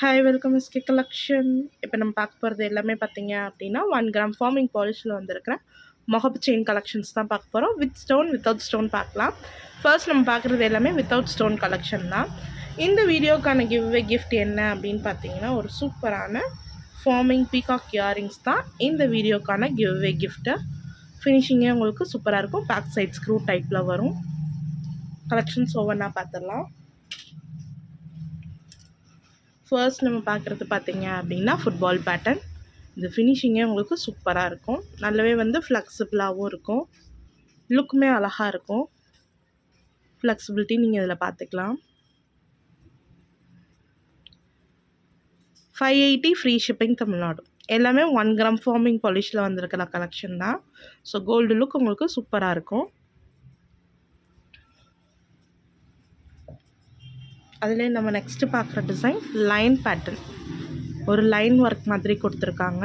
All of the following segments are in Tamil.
ஹாய் வெல்கம் எஸ்கே கலெக்ஷன் இப்போ நம்ம பார்க்க போகிறது எல்லாமே பார்த்தீங்க அப்படின்னா ஒன் கிராம் ஃபார்மிங் பாலிஷில் வந்திருக்கிற முகப்பு செயின் கலெக்ஷன்ஸ் தான் பார்க்க போகிறோம் வித் ஸ்டோன் வித்தவுட் ஸ்டோன் பார்க்கலாம். ஃபர்ஸ்ட் நம்ம பார்க்குறது எல்லாமே வித்தவுட் ஸ்டோன் கலெக்ஷன் தான். இந்த வீடியோக்கான கிவ்வே கிஃப்ட் என்ன அப்படின்னு பார்த்தீங்கன்னா ஒரு சூப்பரான ஃபார்மிங் பீகாக் இயரிங்ஸ் தான் இந்த வீடியோக்கான கிவ்வே கிஃப்ட்டு ஃபினிஷிங்கே உங்களுக்கு சூப்பராக இருக்கும். பேக் சைட் ஸ்க்ரூ டைப்பில் வரும். கலெக்ஷன்ஸ் ஒவ்வொன்றா பார்த்துடலாம். ஃபர்ஸ்ட் நம்ம பார்க்குறது பார்த்தீங்க அப்படின்னா ஃபுட்பால் பேட்டர்ன் இந்த ஃபினிஷிங்கே உங்களுக்கு சூப்பராக இருக்கும். நல்லாவே வந்து ஃப்ளெக்சிபிளாகவும் இருக்கும். லுக்குமே அழகாக இருக்கும். ஃப்ளெக்சிபிலிட்டி நீங்கள் இதில் பார்த்துக்கலாம். Five eighty free shipping Tamil Nadu. எல்லாமே ஒன் கிராம் ஃபார்மிங் பாலிஷில் வந்திருக்கிற கலெக்ஷன் தான். ஸோ கோல்டு லுக் உங்களுக்கு சூப்பராக இருக்கும். அதில் நம்ம நெக்ஸ்ட்டு பார்க்குற டிசைன் லைன் பேட்டர்ன் ஒரு லைன் ஒர்க் மாதிரி கொடுத்துருக்காங்க.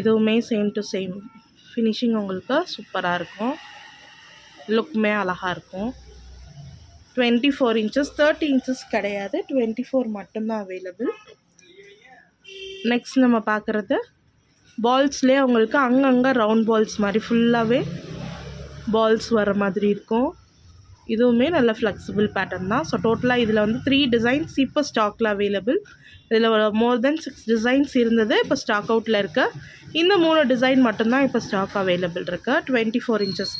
இதுவுமே சேம் டு சேம் ஃபினிஷிங் உங்களுக்கு சூப்பராக இருக்கும். லுக்குமே அழகாக இருக்கும். Twenty four inches thirty inches கிடையாது. டுவெண்ட்டி ஃபோர் மட்டும்தான் அவைலபிள் நெக்ஸ்ட் நம்ம பார்க்குறது பால்ஸ்லேயே உங்களுக்கு அங்கங்கே ரவுண்ட் பால்ஸ் மாதிரி ஃபுல்லாகவே பால்ஸ் வர மாதிரி இருக்கும். இதுவுமே நல்ல ஃப்ளெக்சிபிள் பேட்டர்ன் தான். ஸோ டோட்டலாக இதில் வந்து த்ரீ டிசைன்ஸ் இப்போ ஸ்டாக்கில் அவைலபிள் இதில் மோர் தென் சிக்ஸ் டிசைன்ஸ் இருந்தது இப்போ ஸ்டாக் அவுட்டில் இருக்க. இந்த மூணு டிசைன் மட்டும்தான் இப்போ ஸ்டாக் அவைலபிள் இருக்குது டுவெண்ட்டி ஃபோர் இன்ச்சஸ்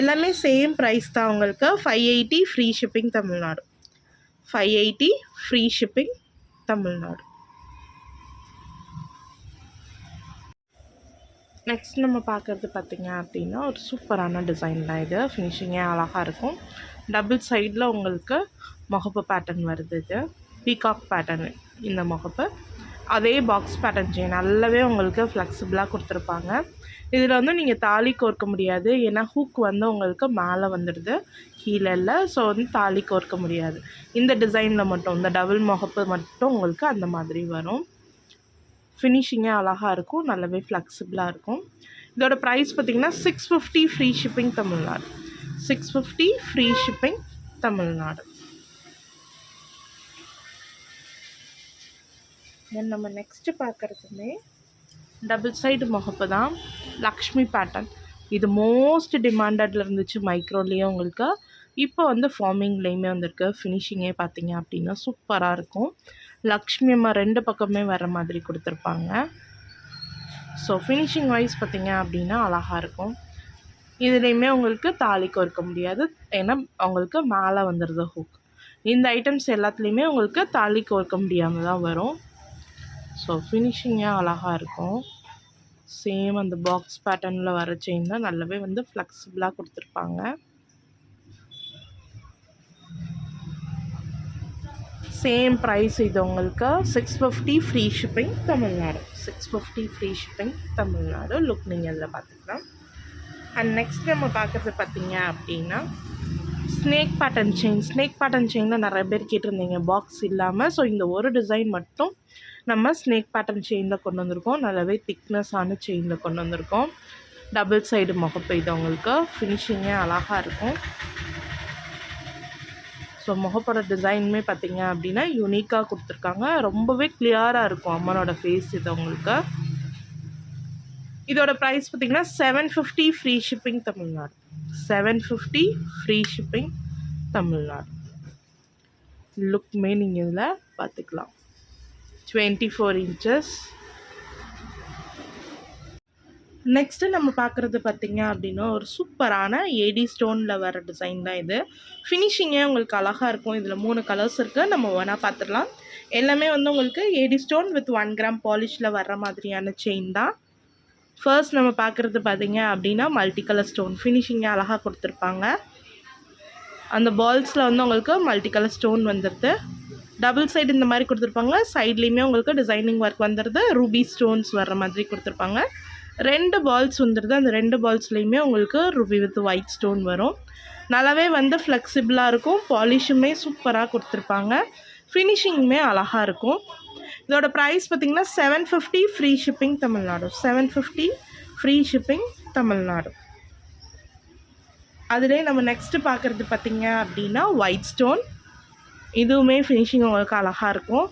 எல்லாமே சேம் ப்ரைஸ் தான் உங்களுக்கு. Five eighty free shipping Tamil Nadu five eighty free shipping Tamil Nadu next நம்ம பார்க்குறது பார்த்திங்க அப்படின்னா ஒரு சூப்பரான டிசைன் தான் இது. ஃபினிஷிங்கே அழகாக இருக்கும். டபுள் சைடில் உங்களுக்கு முகப்பு பேட்டர்ன் வருது இது பீகாக் பேட்டர்னு இந்த முகப்பு. அதே பாக்ஸ் பேட்டர்ன் செயின் நல்லாவே உங்களுக்கு ஃப்ளெக்சிபிளாக கொடுத்துருப்பாங்க. இதில் வந்து நீங்கள் தாலி கோர்க்க முடியாது. ஏன்னா ஹூக் வந்து உங்களுக்கு மேலே வந்துடுது. கீழே இல்லை. ஸோ வந்து தாலி கோர்க்க முடியாது. இந்த டிசைனில் மட்டும் இந்த டபுள் முகப்பு மட்டும் உங்களுக்கு அந்த மாதிரி வரும். ஃபினிஷிங்கே அழகாக இருக்கும். நல்லாவே ஃப்ளெக்சிபிளாக இருக்கும். இதோட ப்ரைஸ் பார்த்திங்கன்னா six fifty free shipping Tamil Nadu. Six fifty free shipping Tamil Nadu then நம்ம நெக்ஸ்ட்டு பார்க்குறதுமே டபுள் சைடு முகப்பு தான் லக்ஷ்மி பேட்டர்ன் இது மோஸ்ட் டிமாண்டடில் இருந்துச்சு மைக்ரோலேயே உங்களுக்கு. இப்போ வந்து ஃபார்மிங்லேயுமே வந்திருக்கு ஃபினிஷிங்கே பார்த்தீங்க அப்படின்னா சூப்பராக இருக்கும். லக்ஷ்மி அம்மா ரெண்டு பக்கமே வர மாதிரி கொடுத்துருப்பாங்க. ஸோ ஃபினிஷிங் வைஸ் பார்த்திங்க அப்படின்னா அழகாக இருக்கும். இதுலேயுமே உங்களுக்கு தாலி கோர்க்க முடியாது. ஏன்னா அவங்களுக்கு மேலே வந்துடுது ஹூக் இந்த ஐட்டம்ஸ் எல்லாத்துலேயுமே உங்களுக்கு தாலி கோர்க்க முடியாமல் தான் வரும் ஸோ ஃபினிஷிங்கே அழகாக இருக்கும். சேம் அந்த பாக்ஸ் பேட்டர்னில் வர செயின் தான் நல்லாவே வந்து ஃப்ளெக்சிபிளாக கொடுத்துருப்பாங்க. சேம் ப்ரைஸ் இது உங்களுக்கு six fifty free shipping Tamil Nadu six fifty free shipping Tamil Nadu look நீங்கள் அதில் பார்த்துக்கலாம். அண்ட் நெக்ஸ்ட் நம்ம பார்க்குறது பார்த்தீங்க அப்படின்னா snake pattern chain snake pattern செயினில் நிறைய பேர் கேட்டிருந்தீங்க பாக்ஸ் இல்லாமல் ஸோ இந்த ஒரு டிசைன் மட்டும் நம்ம ஸ்னேக் பேட்டர்ன் செயினில் கொண்டு வந்திருக்கோம். நல்லாவே திக்னஸான செயினில் கொண்டு வந்திருக்கோம். டபுள் சைடு முகப்பு இது உங்களுக்கு. ஃபினிஷிங்கே அழகாக இருக்கும். ஸோ முகப்போட டிசைனுமே பார்த்திங்க அப்படின்னா யூனிக்காக கொடுத்துருக்காங்க. ரொம்பவே கிளியராக இருக்கும் அம்மனோட ஃபேஸ் இது உங்களுக்கு. இதோட ப்ரைஸ் பார்த்திங்கன்னா seven fifty free shipping Tamil Nadu seven fifty free shipping Tamil Nadu லுக்மே நீங்கள் இதில் பார்த்துக்கலாம். டுவெண்ட்டி ஃபோர் இன்ச்சஸ் நெக்ஸ்ட்டு நம்ம பார்க்குறது பார்த்திங்க அப்படின்னா ஒரு சூப்பரான ஏடி ஸ்டோனில் வர டிசைன் தான் இது. ஃபினிஷிங்கே உங்களுக்கு அழகாக இருக்கும். இதில் மூணு கலர்ஸ் இருக்குது நம்ம ஒன்றா பார்த்துடலாம். எல்லாமே வந்து உங்களுக்கு A D stone with one gram பாலிஷில் வர்ற மாதிரியான செயின் தான். ஃபர்ஸ்ட் நம்ம பார்க்குறது பார்த்திங்க அப்படின்னா மல்டி கலர் ஸ்டோன் ஃபினிஷிங்கே அழகாக கொடுத்துருப்பாங்க. அந்த பால்ஸில் வந்து உங்களுக்கு மல்டி கலர் ஸ்டோன் வந்துடுது டபுள் சைடு இந்த மாதிரி கொடுத்துருப்பாங்க. சைட்லேயுமே உங்களுக்கு டிசைனிங் ஒர்க் வந்துடுது ரூபி ஸ்டோன்ஸ் வர்ற மாதிரி கொடுத்துருப்பாங்க. ரெண்டு பால்ஸ் வந்துடுது அந்த ரெண்டு பால்ஸ்லேயுமே உங்களுக்கு ருபி வித் ஒயிட் ஸ்டோன் வரும். நல்லாவே வந்து ஃப்ளெக்சிபிளாக இருக்கும். பாலிஷுமே சூப்பராக கொடுத்துருப்பாங்க. ஃபினிஷிங்குமே அழகாக இருக்கும். இதோட ப்ரைஸ் பார்த்திங்கன்னா seven fifty free shipping Tamil Nadu seven fifty free shipping Tamil Nadu அதிலே நம்ம நெக்ஸ்ட்டு பார்க்குறது பார்த்திங்க அப்படின்னா ஒயிட் ஸ்டோன் இதுவுமே ஃபினிஷிங் உங்களுக்கு அழகாக இருக்கும்.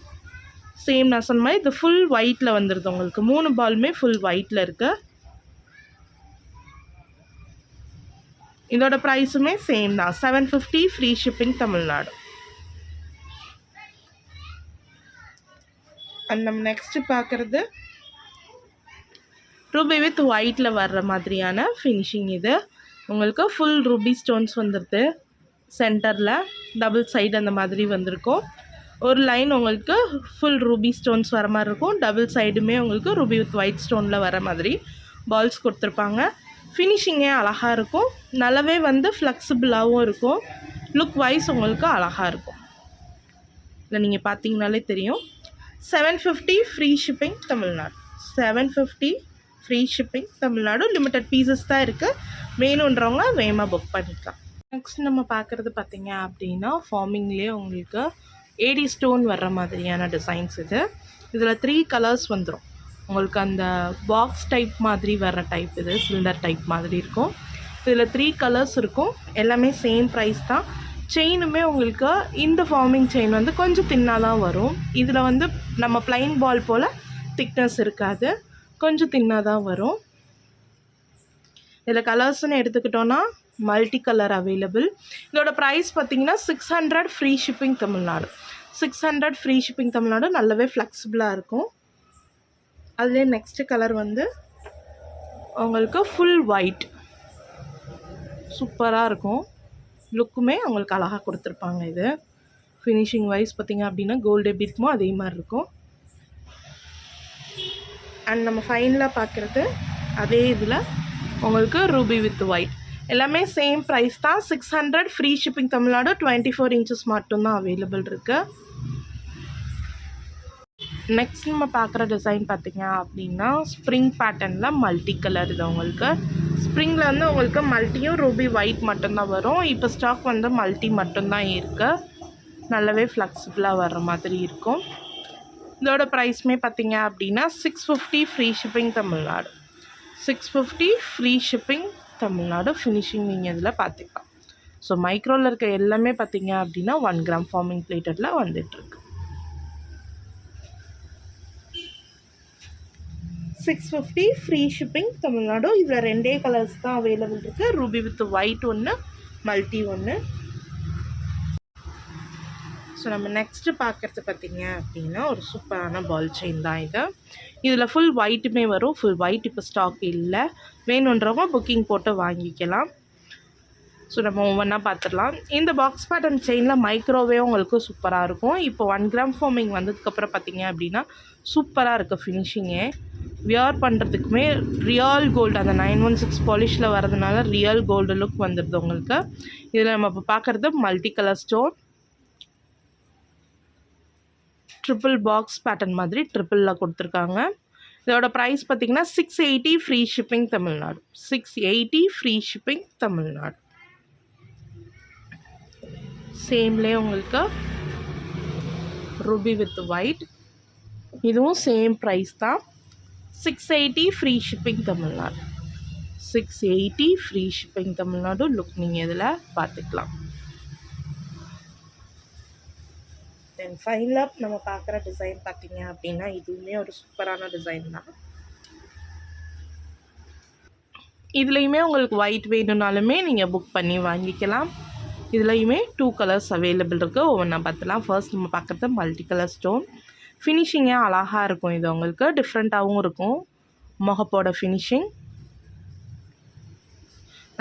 சேம் நான் சொன்ன மாதிரி இது ஃபுல் ஒயிட்டில் வந்துடுது உங்களுக்கு. மூணு பாலுமே ஃபுல் ஒயிட்டில் இருக்குது இதோட ப்ரைஸுமே சேம் தான். Seven fifty free shipping Tamil Nadu and நம்ம நெக்ஸ்ட்டு பார்க்குறது ரூபி வித் ஒயிட்டில் வர்ற மாதிரியான ஃபினிஷிங் இது. உங்களுக்கு ஃபுல் ரூபி ஸ்டோன்ஸ் வந்துடுது சென்டரில் டபுள் சைடு அந்த மாதிரி வந்திருக்கும். ஒரு லைன் உங்களுக்கு ஃபுல் ரூபி ஸ்டோன்ஸ் வர மாதிரி இருக்கும். டபுள் சைடுமே உங்களுக்கு ரூபி வித் ஒயிட் ஸ்டோனில் வர மாதிரி பால்ஸ் கொடுத்துருப்பாங்க. ஃபினிஷிங்கே அழகாக இருக்கும். நல்லாவே வந்து ஃப்ளெக்சிபிளாகவும் இருக்கும். லுக் வைஸ் உங்களுக்கு அழகாக இருக்கும். இல்லை நீங்கள் பார்த்தீங்கனாலே தெரியும். Seven fifty free shipping Tamil Nadu seven fifty free shipping Tamil Nadu limited pieces தான் இருக்குது வேணுன்றவங்க வேகமாக புக் பண்ணிக்கலாம். நெக்ஸ்ட் நம்ம பார்க்குறது பார்த்தீங்க அப்படின்னா ஃபார்மிங்லேயே உங்களுக்கு ஏடி ஸ்டோன் வர்ற மாதிரியான டிசைன்ஸ் இது. இதில் த்ரீ கலர்ஸ் வந்துடும் உங்களுக்கு அந்த பாக்ஸ் டைப் மாதிரி வர்ற டைப் இது சிலிண்டர் டைப் மாதிரி இருக்கும். இதில் த்ரீ கலர்ஸ் இருக்கும். எல்லாமே சேம் ப்ரைஸ் தான். செயினுமே உங்களுக்கு இந்த ஃபார்மிங் செயின் வந்து கொஞ்சம் தின்னாக தான் வரும். இதில் வந்து நம்ம ப்ளைன் பால் போல் திக்னஸ் இருக்காது. கொஞ்சம் தின்னாக தான் வரும். இதில் கலர்ஸ்னு எடுத்துக்கிட்டோன்னா மல்டி கலர் அவைலபிள் இதோட ப்ரைஸ் பார்த்தீங்கன்னா six hundred free shipping Tamil Nadu. Six hundred free shipping Tamil Nadu நல்லாவே ஃப்ளெக்சிபிளாக இருக்கும். அதுலேயே நெக்ஸ்ட்டு கலர் வந்து உங்களுக்கு ஃபுல் ஒயிட் சூப்பராக இருக்கும். லுக்குமே அவங்களுக்கு அழகாக கொடுத்துருப்பாங்க இது. ஃபினிஷிங் வைஸ் பார்த்திங்க அப்படின்னா கோல்டு எப்படி இருக்குமோ அதே மாதிரி இருக்கும். அண்ட் நம்ம ஃபைனலாக பார்க்குறது அதே இதில். உங்களுக்கு ரூபி வித் ஒயிட் எல்லாமே சேம் ப்ரைஸ் தான். Six hundred free shipping Tamil Nadu twenty four inches மட்டும்தான் அவைலபிள் இருக்குது நெக்ஸ்ட் நம்ம பார்க்குற டிசைன் பார்த்தீங்க அப்படின்னா ஸ்ப்ரிங் பேட்டர்னில் மல்டி கலர் இது உங்களுக்கு. ஸ்ப்ரிங்கில் வந்து உங்களுக்கு மல்ட்டியும் ரூபி ஒயிட் மட்டும்தான் வரும். இப்போ ஸ்டாக் வந்து மல்டி மட்டும்தான் இருக்குது நல்லாவே ஃப்ளெக்சிபிளாக வர்ற மாதிரி இருக்கும். இதோட ப்ரைஸ்மே பார்த்தீங்க அப்படின்னா six fifty free shipping Tamil Nadu. Six fifty free shipping Tamil Nadu finishing நீங்கள் இதில் பார்த்துக்கலாம். ஸோ மைக்ரோவில் இருக்க எல்லாமே பார்த்தீங்க அப்படின்னா ஒன் கிராம் ஃபார்மிங் பிளேட்டடில் வந்துட்டுருக்கு six fifty free shipping Tamil Nadu இதில் ரெண்டே கலர்ஸ் தான் அவைலபிள் இருக்குது ரூபி வித் ஒயிட் ஒன்று மல்டி ஒன்று ஸோ நம்ம நெக்ஸ்ட்டு பார்க்குறது பார்த்திங்க அப்படின்னா ஒரு சூப்பரான பால் செயின் தான் இது. இதில் ஃபுல் ஒயிட்டுமே வரும். ஃபுல் ஒயிட் இப்போ ஸ்டாக் இல்லை. வேணுன்றவங்க புக்கிங் போட்டு வாங்கிக்கலாம். ஸோ நம்ம ஒவ்வொன்றா பார்த்துடலாம். இந்த பாக்ஸ் பேட்டர்ன் செயினில் மைக்ரோவே உங்களுக்கு சூப்பராக இருக்கும். இப்போ ஒன் கிராம் ஃபார்மிங் வந்ததுக்கப்புறம் பார்த்தீங்க அப்படின்னா சூப்பராக இருக்குது ஃபினிஷிங்கே வியர் பண்ணுறதுக்குமே ரியல் கோல்டு அந்த நைன் ஒன் சிக்ஸ் பாலிஷில் வரதுனால ரியல் கோல்டு லுக் வந்துடுது உங்களுக்கு. இதில் நம்ம இப்போ பார்க்குறது multi colour stone triple box pattern மாதிரி ட்ரிப்பிளில் கொடுத்துருக்காங்க. இதோட ப்ரைஸ் பார்த்திங்கன்னா six eighty free shipping Tamil Nadu six eighty free shipping Tamil Nadu சேம்லே உங்களுக்கு ரூபி வித் ஒயிட் இதுவும் சேம் ப்ரைஸ் தான். Six eighty free shipping Tamil Nadu six eighty free shipping Tamil Nadu look நீங்கள் இதில் பார்த்துக்கலாம். தென் ஃபைனலாக நம்ம பார்க்குற டிசைன் பார்த்தீங்க அப்படின்னா இதுவுமே ஒரு சூப்பரான டிசைன் தான். இதுலேயுமே உங்களுக்கு ஒயிட் வேணும்னாலுமே நீங்கள் புக் பண்ணி வாங்கிக்கலாம். இதுலேயுமே டூ கலர்ஸ் அவைலபிள் இருக்குது ஒவ்வொன்றா பார்த்துலாம். ஃபர்ஸ்ட் நம்ம பார்க்குறது மல்டி கலர் ஸ்டோன் ஃபினிஷிங்கே அழகாக இருக்கும் இது உங்களுக்கு. டிஃப்ரெண்ட்டாகவும் இருக்கும். முகப்போட ஃபினிஷிங்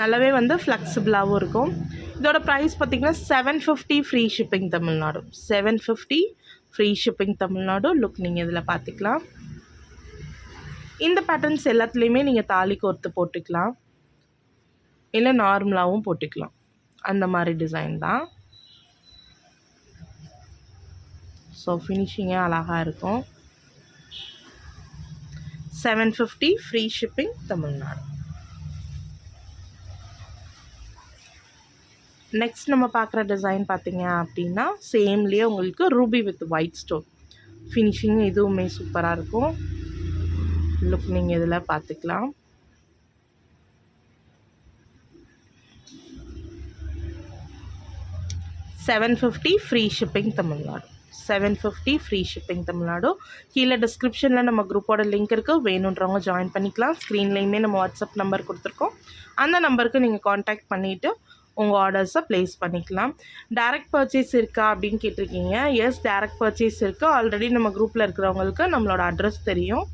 நல்லாவே வந்து ஃப்ளெக்சிபிளாகவும் இருக்கும். இதோட ப்ரைஸ் பார்த்திங்கன்னா seven fifty free shipping Tamil Nadu seven fifty free shipping Tamil Nadu look நீங்கள் இதில் பார்த்துக்கலாம். இந்த பேட்டர்ன்ஸ் எல்லாத்துலேயுமே நீங்கள் தாலி கோர்த்து போட்டுக்கலாம். இல்லை நார்மலாகவும் போட்டுக்கலாம். அந்த மாதிரி டிசைன் தான். ஸோ ஃபினிஷிங்கே அழகாக இருக்கும். Seven fifty free shipping Tamil Nadu next நம்ம பார்க்குற டிசைன் பார்த்தீங்க அப்படின்னா சேம்லேயே உங்களுக்கு ruby with white stone finishing இதுவுமே சூப்பராக இருக்கும். லுக் நீங்கள் இதில் பார்த்துக்கலாம் seven fifty free shipping Tamil Nadu seven fifty free shipping Tamil Nadu கீழே டிஸ்கிரிப்ஷனில் நம்ம குரூப்போட லிங்க் இருக்குது வேணுன்றவங்க ஜாயின் பண்ணிக்கலாம். ஸ்க்ரீன்லேயுமே நம்ம வாட்ஸ்அப் நம்பர் கொடுத்துருக்கோம். அந்த நம்பருக்கு நீங்கள் காண்டாக்ட் பண்ணிவிட்டு உங்கள் ஆர்டர்ஸை ப்ளேஸ் பண்ணிக்கலாம். டேரக்ட் பர்ச்சேஸ் இருக்கா அப்படின்னு கேட்டிருக்கீங்க. எஸ் டேரக்ட் பர்ச்சேஸ் இருக்குது ஆல்ரெடி நம்ம குரூப்பில் இருக்கிறவங்களுக்கு நம்மளோட அட்ரஸ் தெரியும்.